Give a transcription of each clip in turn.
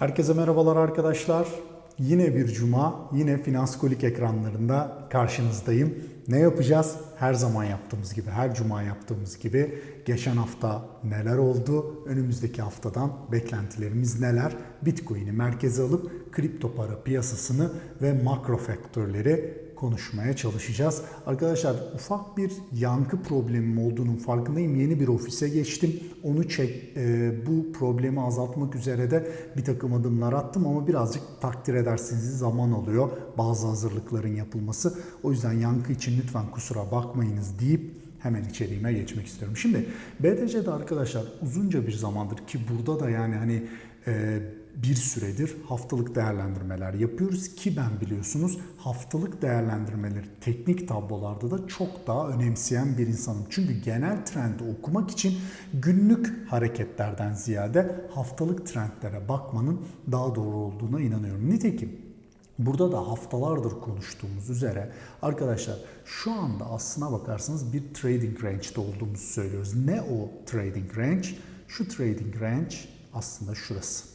Herkese merhabalar arkadaşlar. Yine bir cuma, yine Finans Kolik ekranlarında karşınızdayım. Ne yapacağız? Her zaman yaptığımız gibi, her cuma yaptığımız gibi geçen hafta neler oldu? Önümüzdeki haftadan beklentilerimiz neler? Bitcoin'i merkeze alıp kripto para piyasasını ve makro faktörleri konuşmaya çalışacağız. Arkadaşlar ufak bir yankı problemim olduğunun farkındayım. Yeni bir ofise geçtim. Onu çek, e, bu problemi azaltmak üzere de bir takım adımlar attım ama birazcık takdir edersiniz zaman alıyor bazı hazırlıkların yapılması. O yüzden yankı için lütfen kusura bakmayınız deyip hemen içeriğime geçmek istiyorum. Şimdi BTC'de arkadaşlar uzunca bir zamandır ki burada da yani hani e, bir süredir haftalık değerlendirmeler yapıyoruz ki ben biliyorsunuz haftalık değerlendirmeleri teknik tablolarda da çok daha önemseyen bir insanım. Çünkü genel trendi okumak için günlük hareketlerden ziyade haftalık trendlere bakmanın daha doğru olduğuna inanıyorum. Nitekim Burada da haftalardır konuştuğumuz üzere arkadaşlar şu anda aslına bakarsanız bir trading range'de olduğumuzu söylüyoruz. Ne o trading range? Şu trading range aslında şurası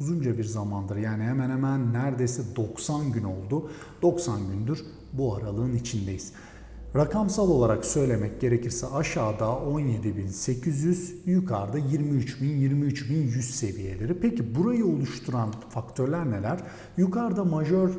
uzunca bir zamandır yani hemen hemen neredeyse 90 gün oldu. 90 gündür bu aralığın içindeyiz. Rakamsal olarak söylemek gerekirse aşağıda 17.800, yukarıda 23.000, 23.100 seviyeleri. Peki burayı oluşturan faktörler neler? Yukarıda majör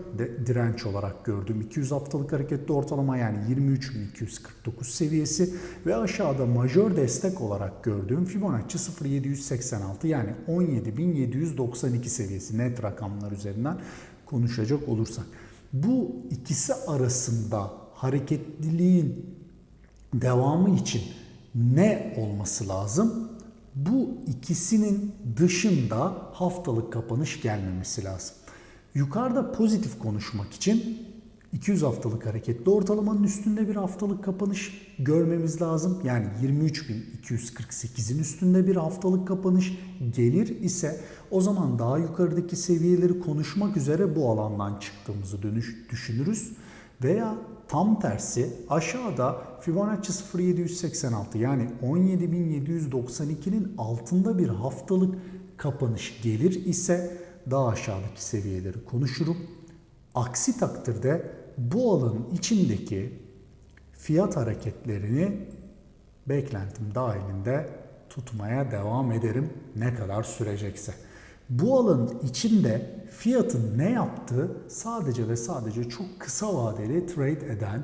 direnç olarak gördüğüm 200 haftalık hareketli ortalama yani 23.249 seviyesi ve aşağıda majör destek olarak gördüğüm Fibonacci 0.786 yani 17.792 seviyesi net rakamlar üzerinden konuşacak olursak. Bu ikisi arasında hareketliliğin devamı için ne olması lazım? Bu ikisinin dışında haftalık kapanış gelmemesi lazım. Yukarıda pozitif konuşmak için 200 haftalık hareketli ortalamanın üstünde bir haftalık kapanış görmemiz lazım. Yani 23.248'in üstünde bir haftalık kapanış gelir ise o zaman daha yukarıdaki seviyeleri konuşmak üzere bu alandan çıktığımızı dönüş düşünürüz. Veya tam tersi aşağıda Fibonacci 0786 yani 17792'nin altında bir haftalık kapanış gelir ise daha aşağıdaki seviyeleri konuşurum. Aksi takdirde bu alanın içindeki fiyat hareketlerini beklentim dahilinde tutmaya devam ederim ne kadar sürecekse. Bu alanın içinde fiyatın ne yaptığı sadece ve sadece çok kısa vadeli trade eden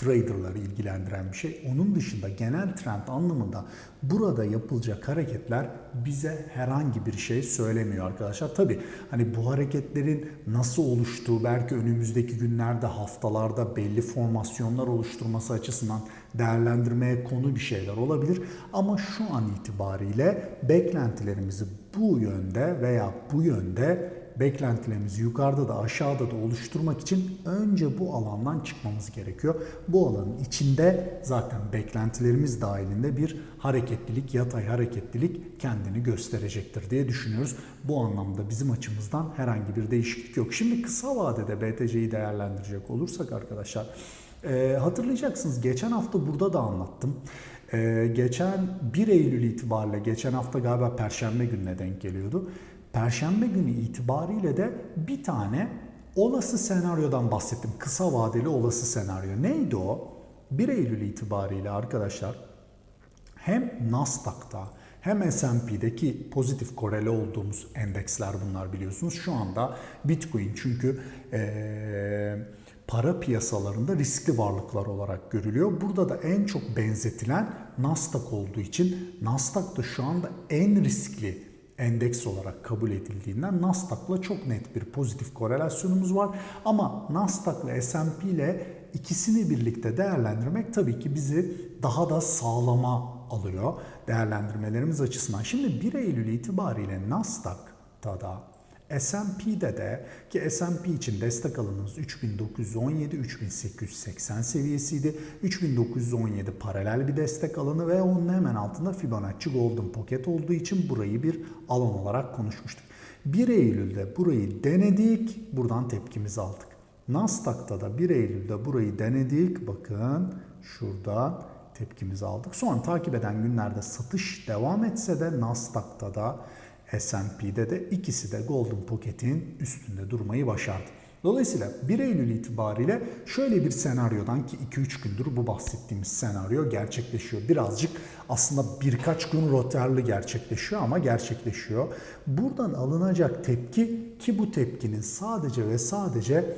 traderları ilgilendiren bir şey. Onun dışında genel trend anlamında burada yapılacak hareketler bize herhangi bir şey söylemiyor arkadaşlar. Tabi hani bu hareketlerin nasıl oluştuğu belki önümüzdeki günlerde haftalarda belli formasyonlar oluşturması açısından değerlendirmeye konu bir şeyler olabilir. Ama şu an itibariyle beklentilerimizi bu yönde veya bu yönde beklentilerimizi yukarıda da aşağıda da oluşturmak için önce bu alandan çıkmamız gerekiyor. Bu alanın içinde zaten beklentilerimiz dahilinde bir hareketlilik, yatay hareketlilik kendini gösterecektir diye düşünüyoruz. Bu anlamda bizim açımızdan herhangi bir değişiklik yok. Şimdi kısa vadede BTC'yi değerlendirecek olursak arkadaşlar e, hatırlayacaksınız geçen hafta burada da anlattım. Ee, geçen 1 Eylül itibariyle geçen hafta galiba Perşembe gününe denk geliyordu. Perşembe günü itibariyle de bir tane olası senaryodan bahsettim. Kısa vadeli olası senaryo. Neydi o? 1 Eylül itibariyle arkadaşlar hem Nasdaq'ta hem S&P'deki pozitif korele olduğumuz endeksler bunlar biliyorsunuz. Şu anda Bitcoin çünkü ee, para piyasalarında riskli varlıklar olarak görülüyor. Burada da en çok benzetilen Nasdaq olduğu için Nasdaq da şu anda en riskli endeks olarak kabul edildiğinden Nasdaq'la çok net bir pozitif korelasyonumuz var. Ama Nasdaq'la S&P ile ikisini birlikte değerlendirmek tabii ki bizi daha da sağlama alıyor değerlendirmelerimiz açısından. Şimdi 1 Eylül itibariyle Nasdaq'ta da S&P'de de ki S&P için destek alanımız 3917-3880 seviyesiydi. 3917 paralel bir destek alanı ve onun hemen altında Fibonacci Golden Pocket olduğu için burayı bir alan olarak konuşmuştuk. 1 Eylül'de burayı denedik. Buradan tepkimizi aldık. Nasdaq'ta da 1 Eylül'de burayı denedik. Bakın şurada tepkimizi aldık. Sonra takip eden günlerde satış devam etse de Nasdaq'ta da S&P'de de ikisi de Golden Pocket'in üstünde durmayı başardı. Dolayısıyla 1 Eylül itibariyle şöyle bir senaryodan ki 2-3 gündür bu bahsettiğimiz senaryo gerçekleşiyor. Birazcık aslında birkaç gün roterli gerçekleşiyor ama gerçekleşiyor. Buradan alınacak tepki ki bu tepkinin sadece ve sadece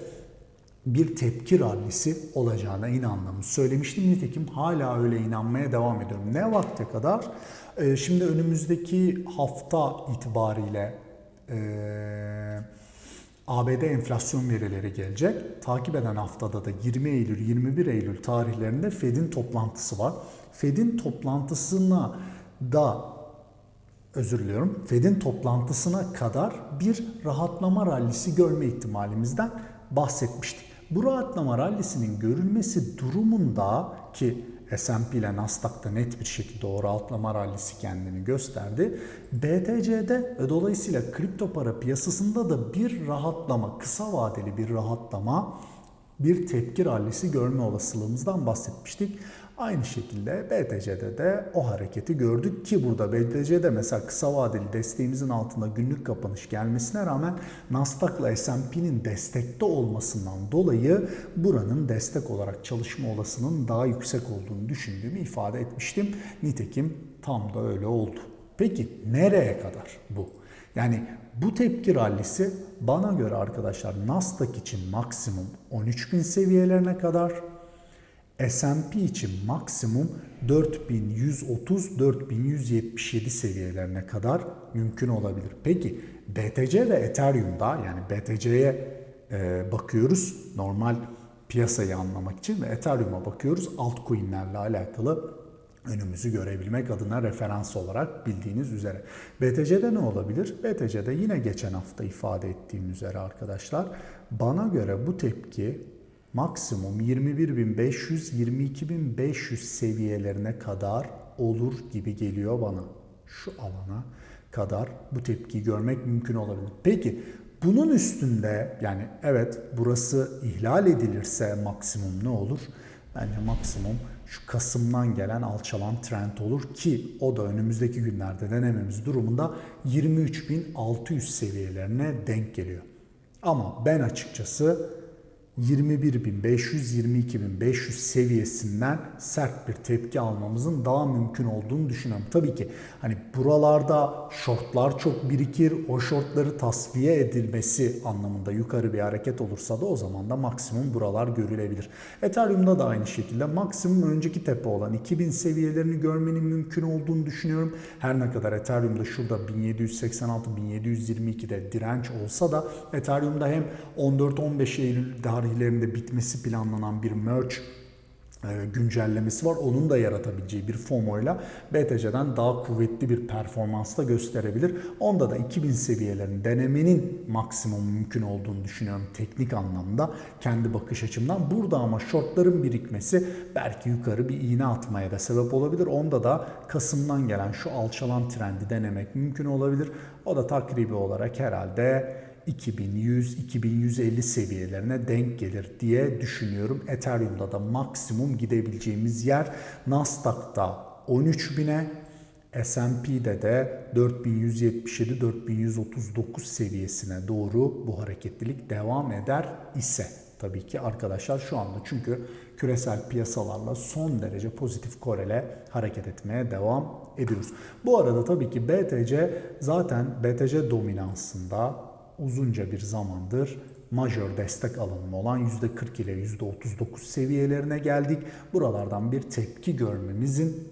bir tepki rallisi olacağına inandığımı söylemiştim. Nitekim hala öyle inanmaya devam ediyorum. Ne vakte kadar? Ee, şimdi önümüzdeki hafta itibariyle ee, ABD enflasyon verileri gelecek. Takip eden haftada da 20 Eylül 21 Eylül tarihlerinde Fed'in toplantısı var. Fed'in toplantısına da özür diliyorum. Fed'in toplantısına kadar bir rahatlama rallisi görme ihtimalimizden bahsetmiştik. Bu rahatlama rallisinin görülmesi durumunda ki S&P ile Nasdaq'ta net bir şekilde o rahatlama rallisi kendini gösterdi. BTC'de ve dolayısıyla kripto para piyasasında da bir rahatlama, kısa vadeli bir rahatlama, bir tepki rallisi görme olasılığımızdan bahsetmiştik. Aynı şekilde BTC'de de o hareketi gördük ki burada BTC'de mesela kısa vadeli desteğimizin altında günlük kapanış gelmesine rağmen Nasdaq'la S&P'nin destekte olmasından dolayı buranın destek olarak çalışma olasılığının daha yüksek olduğunu düşündüğümü ifade etmiştim. Nitekim tam da öyle oldu. Peki nereye kadar bu? Yani bu tepki rallisi bana göre arkadaşlar Nasdaq için maksimum 13.000 seviyelerine kadar, S&P için maksimum 4130-4177 seviyelerine kadar mümkün olabilir. Peki BTC ve Ethereum'da yani BTC'ye e, bakıyoruz normal piyasayı anlamak için ve Ethereum'a bakıyoruz altcoin'lerle alakalı önümüzü görebilmek adına referans olarak bildiğiniz üzere. BTC'de ne olabilir? BTC'de yine geçen hafta ifade ettiğim üzere arkadaşlar bana göre bu tepki maksimum 21.500-22.500 seviyelerine kadar olur gibi geliyor bana. Şu alana kadar bu tepkiyi görmek mümkün olabilir. Peki bunun üstünde yani evet burası ihlal edilirse maksimum ne olur? Bence maksimum şu Kasım'dan gelen alçalan trend olur ki o da önümüzdeki günlerde denememiz durumunda 23.600 seviyelerine denk geliyor. Ama ben açıkçası 21.500-22.500 seviyesinden sert bir tepki almamızın daha mümkün olduğunu düşünüyorum. Tabii ki hani buralarda shortlar çok birikir. O shortları tasfiye edilmesi anlamında yukarı bir hareket olursa da o zaman da maksimum buralar görülebilir. Ethereum'da da aynı şekilde maksimum önceki tepe olan 2000 seviyelerini görmenin mümkün olduğunu düşünüyorum. Her ne kadar Ethereum'da şurada 1786-1722'de direnç olsa da Ethereum'da hem 14-15 Eylül daha tarihlerinde bitmesi planlanan bir merge e, güncellemesi var. Onun da yaratabileceği bir FOMO'yla BTC'den daha kuvvetli bir performans da gösterebilir. Onda da 2000 seviyelerini denemenin maksimum mümkün olduğunu düşünüyorum teknik anlamda kendi bakış açımdan. Burada ama shortların birikmesi belki yukarı bir iğne atmaya da sebep olabilir. Onda da Kasım'dan gelen şu alçalan trendi denemek mümkün olabilir. O da takribi olarak herhalde 2100-2150 seviyelerine denk gelir diye düşünüyorum. Ethereum'da da maksimum gidebileceğimiz yer Nasdaq'ta 13.000'e, S&P'de de 4177-4139 seviyesine doğru bu hareketlilik devam eder ise tabii ki arkadaşlar şu anda çünkü küresel piyasalarla son derece pozitif korele hareket etmeye devam ediyoruz. Bu arada tabii ki BTC zaten BTC dominansında uzunca bir zamandır majör destek alanım olan %40 ile %39 seviyelerine geldik. Buralardan bir tepki görmemizin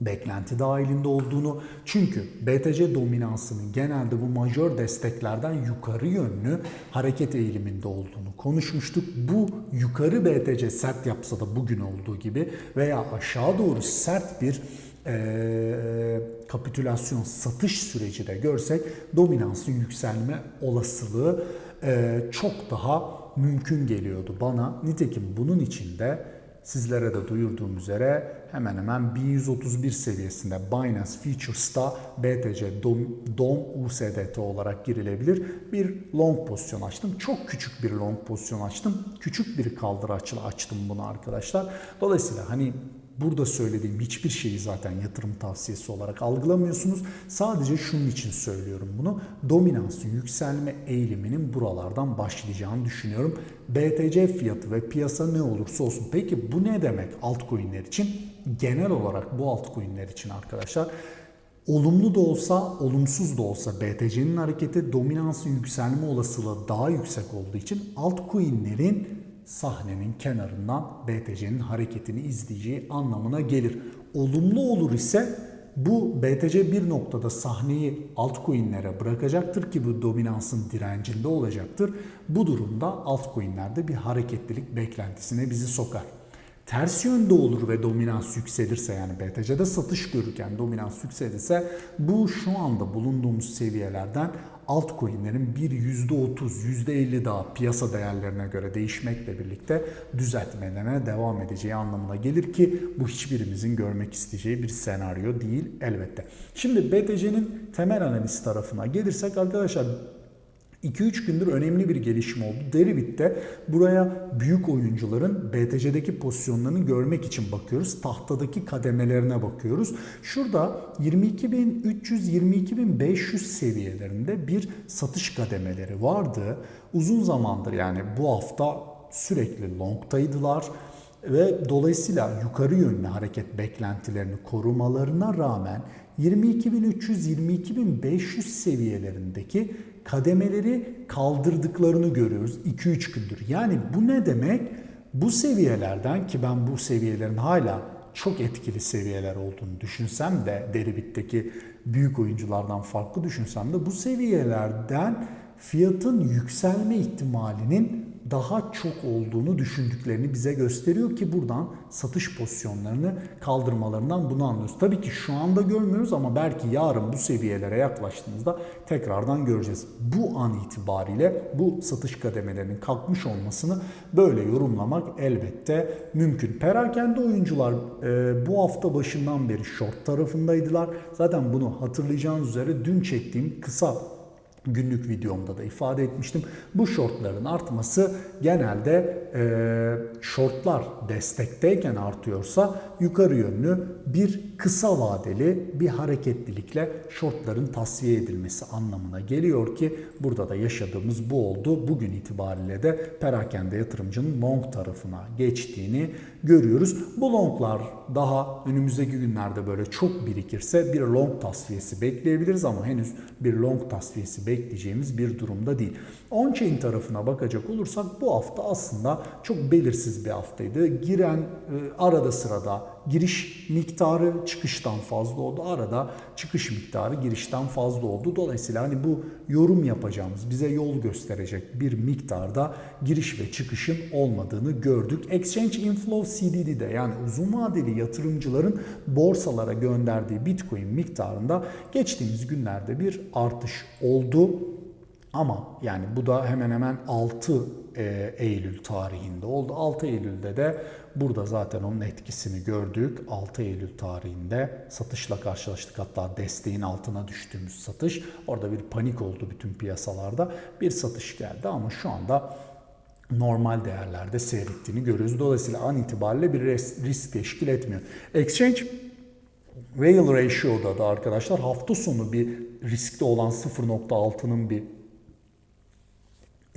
beklenti dahilinde olduğunu çünkü BTC dominansının genelde bu majör desteklerden yukarı yönlü hareket eğiliminde olduğunu konuşmuştuk. Bu yukarı BTC sert yapsa da bugün olduğu gibi veya aşağı doğru sert bir e, kapitülasyon satış süreci de görsek dominansın yükselme olasılığı e, çok daha mümkün geliyordu bana. Nitekim bunun içinde sizlere de duyurduğum üzere hemen hemen 1131 seviyesinde Binance Futures'ta BTC DOM, DOM USDT olarak girilebilir. Bir long pozisyon açtım. Çok küçük bir long pozisyon açtım. Küçük bir kaldıraçla açtım bunu arkadaşlar. Dolayısıyla hani burada söylediğim hiçbir şeyi zaten yatırım tavsiyesi olarak algılamıyorsunuz. Sadece şunun için söylüyorum bunu. Dominansın yükselme eğiliminin buralardan başlayacağını düşünüyorum. BTC fiyatı ve piyasa ne olursa olsun. Peki bu ne demek altcoin'ler için? Genel olarak bu altcoin'ler için arkadaşlar Olumlu da olsa, olumsuz da olsa BTC'nin hareketi dominansın yükselme olasılığı daha yüksek olduğu için altcoin'lerin sahnenin kenarından BTC'nin hareketini izleyeceği anlamına gelir. Olumlu olur ise bu BTC bir noktada sahneyi altcoin'lere bırakacaktır ki bu dominansın direncinde olacaktır. Bu durumda altcoin'lerde bir hareketlilik beklentisine bizi sokar. Ters yönde olur ve dominans yükselirse yani BTC'de satış görürken dominans yükselirse bu şu anda bulunduğumuz seviyelerden altcoin'lerin bir %30, %50 daha piyasa değerlerine göre değişmekle birlikte düzeltmelerine devam edeceği anlamına gelir ki bu hiçbirimizin görmek isteyeceği bir senaryo değil elbette. Şimdi BTC'nin temel analiz tarafına gelirsek arkadaşlar 2-3 gündür önemli bir gelişme oldu. Deribit'te buraya büyük oyuncuların BTC'deki pozisyonlarını görmek için bakıyoruz. Tahtadaki kademelerine bakıyoruz. Şurada 22.300-22.500 seviyelerinde bir satış kademeleri vardı. Uzun zamandır yani bu hafta sürekli longtaydılar ve dolayısıyla yukarı yönlü hareket beklentilerini korumalarına rağmen 22.300-22.500 seviyelerindeki kademeleri kaldırdıklarını görüyoruz 2-3 gündür. Yani bu ne demek? Bu seviyelerden ki ben bu seviyelerin hala çok etkili seviyeler olduğunu düşünsem de Deribit'teki büyük oyunculardan farklı düşünsem de bu seviyelerden fiyatın yükselme ihtimalinin daha çok olduğunu düşündüklerini bize gösteriyor ki buradan satış pozisyonlarını kaldırmalarından bunu anlıyoruz. Tabii ki şu anda görmüyoruz ama belki yarın bu seviyelere yaklaştığımızda tekrardan göreceğiz. Bu an itibariyle bu satış kademelerinin kalkmış olmasını böyle yorumlamak elbette mümkün. Perakende oyuncular e, bu hafta başından beri short tarafındaydılar. Zaten bunu hatırlayacağınız üzere dün çektiğim kısa günlük videomda da ifade etmiştim. Bu shortların artması genelde e, shortlar destekteyken artıyorsa yukarı yönlü bir kısa vadeli bir hareketlilikle shortların tasfiye edilmesi anlamına geliyor ki burada da yaşadığımız bu oldu. Bugün itibariyle de perakende yatırımcının long tarafına geçtiğini görüyoruz. Bu longlar daha önümüzdeki günlerde böyle çok birikirse bir long tasfiyesi bekleyebiliriz ama henüz bir long tasfiyesi bekleyeceğimiz bir durumda değil. On-chain tarafına bakacak olursak bu hafta aslında çok belirsiz bir haftaydı. Giren e, arada sırada giriş miktarı çıkıştan fazla oldu. Arada çıkış miktarı girişten fazla oldu. Dolayısıyla hani bu yorum yapacağımız, bize yol gösterecek bir miktarda giriş ve çıkışın olmadığını gördük. Exchange Inflow CDD'de yani uzun vadeli yatırımcıların borsalara gönderdiği Bitcoin miktarında geçtiğimiz günlerde bir artış oldu. Ama yani bu da hemen hemen 6 e, Eylül tarihinde oldu. 6 Eylül'de de burada zaten onun etkisini gördük. 6 Eylül tarihinde satışla karşılaştık. Hatta desteğin altına düştüğümüz satış. Orada bir panik oldu bütün piyasalarda. Bir satış geldi ama şu anda normal değerlerde seyrettiğini görüyoruz. Dolayısıyla an itibariyle bir risk teşkil etmiyor. Exchange Whale Ratio'da da arkadaşlar hafta sonu bir riskli olan 0.6'nın bir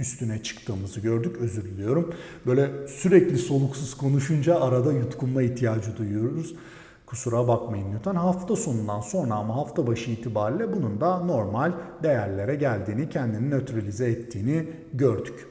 üstüne çıktığımızı gördük. Özür diliyorum. Böyle sürekli soluksuz konuşunca arada yutkunma ihtiyacı duyuyoruz. Kusura bakmayın lütfen. Hafta sonundan sonra ama hafta başı itibariyle bunun da normal değerlere geldiğini, kendini nötralize ettiğini gördük.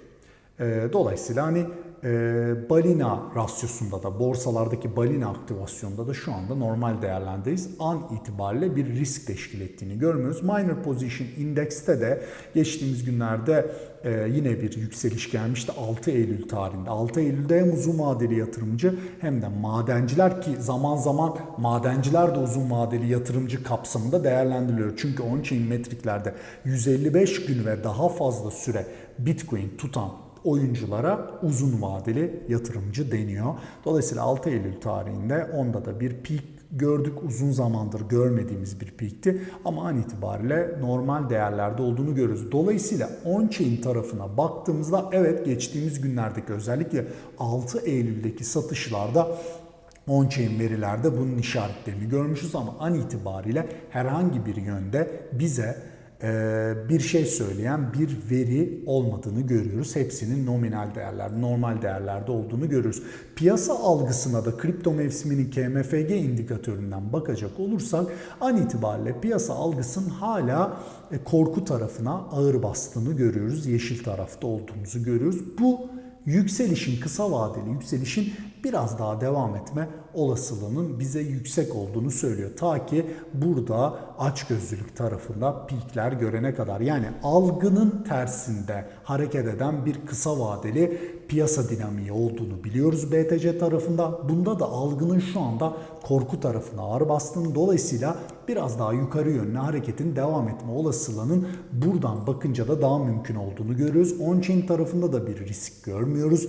Dolayısıyla hani e, balina rasyosunda da borsalardaki balina aktivasyonda da şu anda normal değerlendeyiz. An itibariyle bir risk teşkil ettiğini görmüyoruz. Minor Position Index'te de geçtiğimiz günlerde e, yine bir yükseliş gelmişti 6 Eylül tarihinde. 6 Eylül'de hem uzun vadeli yatırımcı hem de madenciler ki zaman zaman madenciler de uzun vadeli yatırımcı kapsamında değerlendiriliyor. Çünkü on-chain metriklerde 155 gün ve daha fazla süre Bitcoin tutan oyunculara uzun vadeli yatırımcı deniyor. Dolayısıyla 6 Eylül tarihinde onda da bir peak gördük. Uzun zamandır görmediğimiz bir peakti ama an itibariyle normal değerlerde olduğunu görüyoruz. Dolayısıyla on-chain tarafına baktığımızda evet geçtiğimiz günlerdeki özellikle 6 Eylül'deki satışlarda On-chain verilerde bunun işaretlerini görmüşüz ama an itibariyle herhangi bir yönde bize bir şey söyleyen bir veri olmadığını görüyoruz. Hepsinin nominal değerler, normal değerlerde olduğunu görüyoruz. Piyasa algısına da kripto mevsiminin KMFG indikatöründen bakacak olursak an itibariyle piyasa algısının hala e, korku tarafına ağır bastığını görüyoruz. Yeşil tarafta olduğumuzu görüyoruz. Bu yükselişin kısa vadeli yükselişin biraz daha devam etme olasılığının bize yüksek olduğunu söylüyor. Ta ki burada açgözlülük tarafında pikler görene kadar yani algının tersinde hareket eden bir kısa vadeli piyasa dinamiği olduğunu biliyoruz BTC tarafında. Bunda da algının şu anda korku tarafına ağır bastığını dolayısıyla biraz daha yukarı yönlü hareketin devam etme olasılığının buradan bakınca da daha mümkün olduğunu görüyoruz. On-chain tarafında da bir risk görmüyoruz.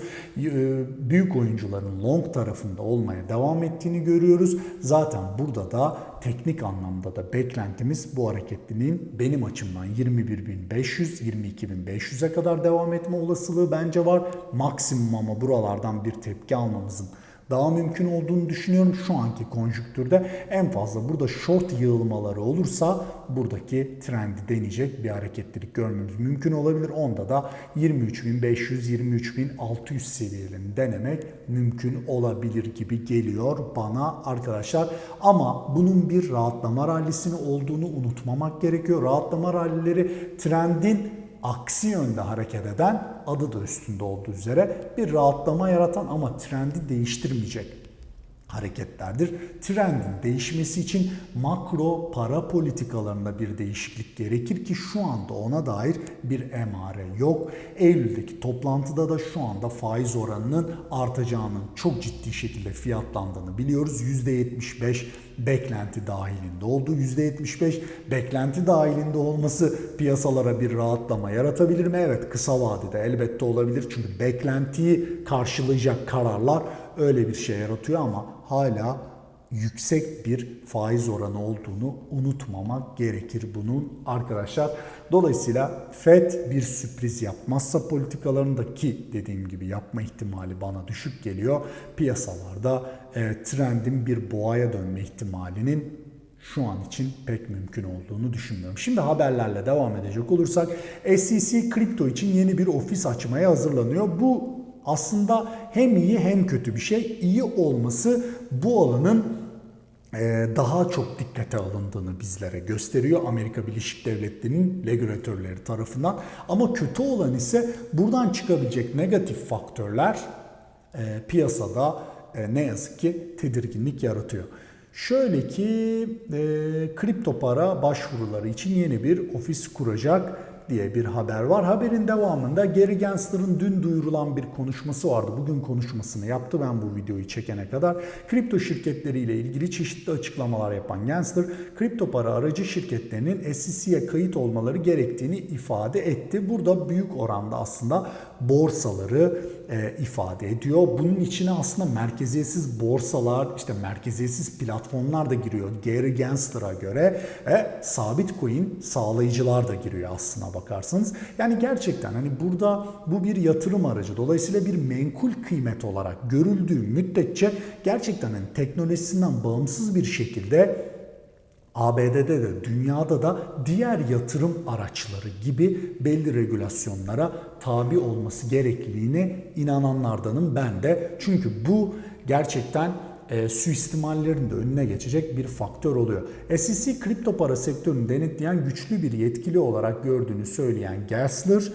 Büyük oyuncuların long tarafında olmaya devam ettiğini görüyoruz. Zaten burada da teknik anlamda da beklentimiz bu hareketliliğin benim açımdan 21.500 22.500'e kadar devam etme olasılığı bence var. Maksimum ama buralardan bir tepki almamızın daha mümkün olduğunu düşünüyorum. Şu anki konjüktürde en fazla burada short yığılmaları olursa buradaki trendi deneyecek bir hareketlilik görmemiz mümkün olabilir. Onda da 23.500-23.600 seviyelerini denemek mümkün olabilir gibi geliyor bana arkadaşlar. Ama bunun bir rahatlama rallisini olduğunu unutmamak gerekiyor. Rahatlama rallileri trendin aksi yönde hareket eden adı da üstünde olduğu üzere. Bir rahatlama yaratan ama trendi değiştirmeyecek hareketlerdir. Trendin değişmesi için makro para politikalarında bir değişiklik gerekir ki şu anda ona dair bir emare yok. Eylül'deki toplantıda da şu anda faiz oranının artacağının çok ciddi şekilde fiyatlandığını biliyoruz. %75 beklenti dahilinde oldu. %75 beklenti dahilinde olması piyasalara bir rahatlama yaratabilir mi? Evet kısa vadede elbette olabilir. Çünkü beklentiyi karşılayacak kararlar öyle bir şey yaratıyor ama hala yüksek bir faiz oranı olduğunu unutmamak gerekir bunun arkadaşlar. Dolayısıyla FED bir sürpriz yapmazsa politikalarındaki dediğim gibi yapma ihtimali bana düşük geliyor. Piyasalarda e, trendin bir boğaya dönme ihtimalinin şu an için pek mümkün olduğunu düşünmüyorum. Şimdi haberlerle devam edecek olursak SEC kripto için yeni bir ofis açmaya hazırlanıyor. Bu aslında hem iyi hem kötü bir şey. İyi olması bu alanın e, daha çok dikkate alındığını bizlere gösteriyor Amerika Birleşik Devletleri'nin regülatörleri tarafından. Ama kötü olan ise buradan çıkabilecek negatif faktörler e, piyasada e, ne yazık ki tedirginlik yaratıyor. Şöyle ki kripto para başvuruları için yeni bir ofis kuracak diye bir haber var. Haberin devamında Gary Gensler'ın dün duyurulan bir konuşması vardı. Bugün konuşmasını yaptı ben bu videoyu çekene kadar. Kripto şirketleriyle ilgili çeşitli açıklamalar yapan Gensler, kripto para aracı şirketlerinin SEC'ye kayıt olmaları gerektiğini ifade etti. Burada büyük oranda aslında borsaları e, ifade ediyor. Bunun içine aslında merkeziyetsiz borsalar, işte merkeziyetsiz platformlar da giriyor. Gary Gensler'a göre ve sabit coin sağlayıcılar da giriyor bakarsanız. Yani gerçekten hani burada bu bir yatırım aracı. Dolayısıyla bir menkul kıymet olarak görüldüğü müddetçe gerçekten hani teknolojisinden bağımsız bir şekilde ABD'de de dünyada da diğer yatırım araçları gibi belli regülasyonlara tabi olması gerekliliğine inananlardanım ben de. Çünkü bu gerçekten e, suistimallerin de önüne geçecek bir faktör oluyor. SEC kripto para sektörünü denetleyen güçlü bir yetkili olarak gördüğünü söyleyen Gensler,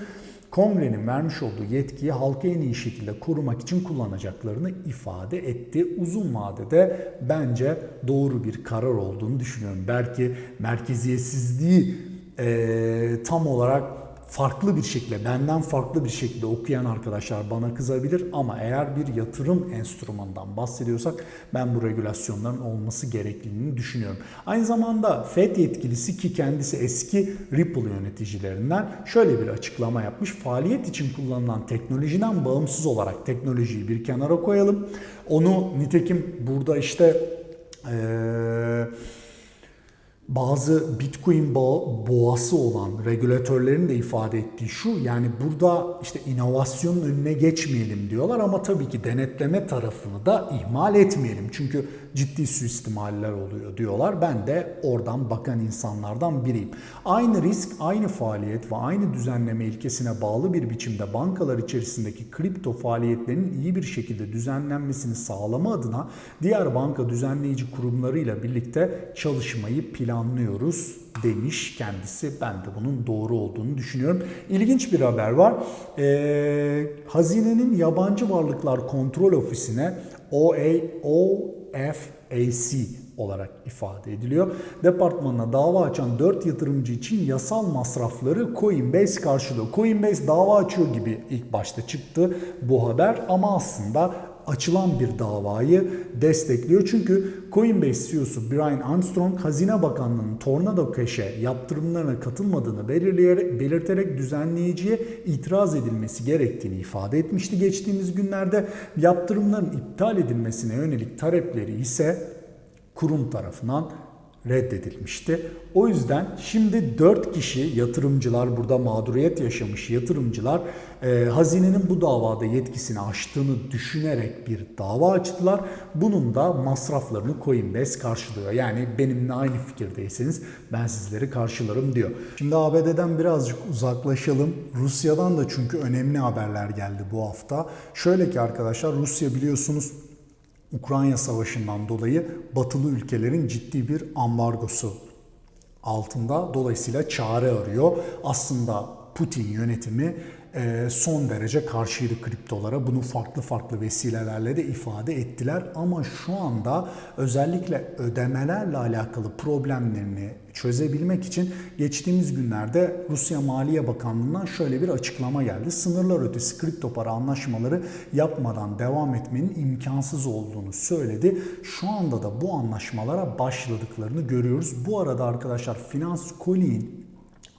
kongrenin vermiş olduğu yetkiyi halka en iyi şekilde korumak için kullanacaklarını ifade etti. Uzun vadede bence doğru bir karar olduğunu düşünüyorum. Belki merkeziyetsizliği e, tam olarak farklı bir şekilde, benden farklı bir şekilde okuyan arkadaşlar bana kızabilir ama eğer bir yatırım enstrümanından bahsediyorsak ben bu regülasyonların olması gerekliliğini düşünüyorum. Aynı zamanda FED yetkilisi ki kendisi eski Ripple yöneticilerinden şöyle bir açıklama yapmış. Faaliyet için kullanılan teknolojiden bağımsız olarak teknolojiyi bir kenara koyalım. Onu nitekim burada işte ee, bazı Bitcoin bo- boğası olan regülatörlerin de ifade ettiği şu yani burada işte inovasyonun önüne geçmeyelim diyorlar ama tabii ki denetleme tarafını da ihmal etmeyelim. Çünkü ciddi suistimaller oluyor diyorlar. Ben de oradan bakan insanlardan biriyim. Aynı risk, aynı faaliyet ve aynı düzenleme ilkesine bağlı bir biçimde bankalar içerisindeki kripto faaliyetlerinin iyi bir şekilde düzenlenmesini sağlama adına diğer banka düzenleyici kurumlarıyla birlikte çalışmayı planlıyoruz demiş kendisi. Ben de bunun doğru olduğunu düşünüyorum. İlginç bir haber var. Ee, Hazinenin Yabancı Varlıklar Kontrol Ofisi'ne OA, OFAC olarak ifade ediliyor. Departmanına dava açan 4 yatırımcı için yasal masrafları Coinbase karşılıyor. Coinbase dava açıyor gibi ilk başta çıktı bu haber ama aslında açılan bir davayı destekliyor. Çünkü Coinbase CEO'su Brian Armstrong Hazine Bakanlığı'nın Tornado Cash'e yaptırımlarına katılmadığını belirterek düzenleyiciye itiraz edilmesi gerektiğini ifade etmişti geçtiğimiz günlerde. Yaptırımların iptal edilmesine yönelik talepleri ise kurum tarafından reddedilmişti. O yüzden şimdi 4 kişi yatırımcılar burada mağduriyet yaşamış yatırımcılar e, hazinenin bu davada yetkisini aştığını düşünerek bir dava açtılar. Bunun da masraflarını Coinbase karşılıyor. Yani benimle aynı fikirdeyseniz ben sizleri karşılarım diyor. Şimdi ABD'den birazcık uzaklaşalım. Rusya'dan da çünkü önemli haberler geldi bu hafta. Şöyle ki arkadaşlar Rusya biliyorsunuz Ukrayna Savaşı'ndan dolayı batılı ülkelerin ciddi bir ambargosu altında. Dolayısıyla çare arıyor. Aslında Putin yönetimi son derece karşıydı kriptolara. Bunu farklı farklı vesilelerle de ifade ettiler. Ama şu anda özellikle ödemelerle alakalı problemlerini çözebilmek için geçtiğimiz günlerde Rusya Maliye Bakanlığı'ndan şöyle bir açıklama geldi. Sınırlar ötesi kripto para anlaşmaları yapmadan devam etmenin imkansız olduğunu söyledi. Şu anda da bu anlaşmalara başladıklarını görüyoruz. Bu arada arkadaşlar Finans Koli'nin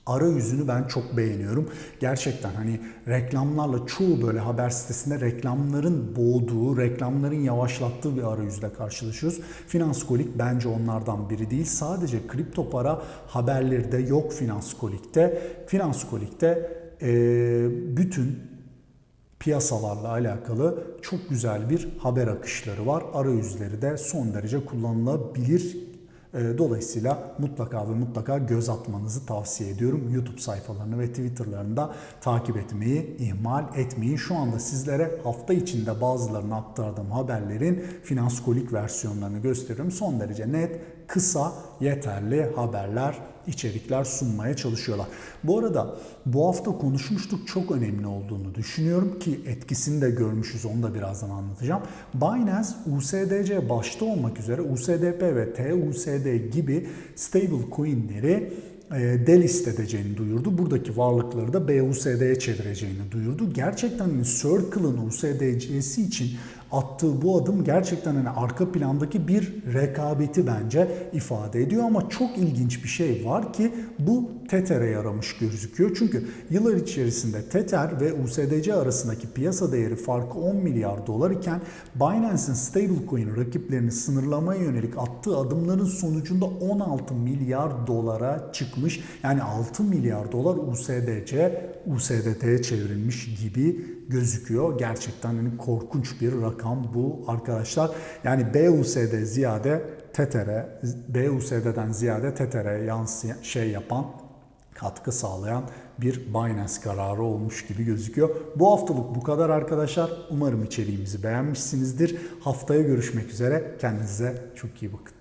arayüzünü ben çok beğeniyorum. Gerçekten hani reklamlarla çoğu böyle haber sitesinde reklamların boğduğu, reklamların yavaşlattığı bir arayüzle karşılaşıyoruz. Finanskolik bence onlardan biri değil. Sadece kripto para haberleri de yok Finanskolik'te. Finanskolik'te e, bütün piyasalarla alakalı çok güzel bir haber akışları var. Arayüzleri de son derece kullanılabilir Dolayısıyla mutlaka ve mutlaka göz atmanızı tavsiye ediyorum. YouTube sayfalarını ve Twitter'larını takip etmeyi ihmal etmeyin. Şu anda sizlere hafta içinde bazılarını aktardığım haberlerin finanskolik versiyonlarını gösteriyorum. Son derece net, kısa, yeterli haberler, içerikler sunmaya çalışıyorlar. Bu arada bu hafta konuşmuştuk çok önemli olduğunu düşünüyorum ki etkisini de görmüşüz onu da birazdan anlatacağım. Binance USDC başta olmak üzere USDP ve TUSD gibi stable coinleri e, delist edeceğini duyurdu. Buradaki varlıkları da BUSD'ye çevireceğini duyurdu. Gerçekten hani Circle'ın USDC'si için attığı bu adım gerçekten hani arka plandaki bir rekabeti bence ifade ediyor ama çok ilginç bir şey var ki bu Tether'e yaramış gözüküyor. Çünkü yıllar içerisinde Tether ve USDC arasındaki piyasa değeri farkı 10 milyar dolar iken Binance'in stablecoin rakiplerini sınırlamaya yönelik attığı adımların sonucunda 16 milyar dolara çıkmış. Yani 6 milyar dolar USDC USDT'ye çevrilmiş gibi gözüküyor. Gerçekten hani korkunç bir rakam bu arkadaşlar. Yani BUSD ziyade Tether'e, BUSD'den ziyade Tether'e yansıyan şey yapan katkı sağlayan bir Binance kararı olmuş gibi gözüküyor. Bu haftalık bu kadar arkadaşlar. Umarım içeriğimizi beğenmişsinizdir. Haftaya görüşmek üzere. Kendinize çok iyi bakın.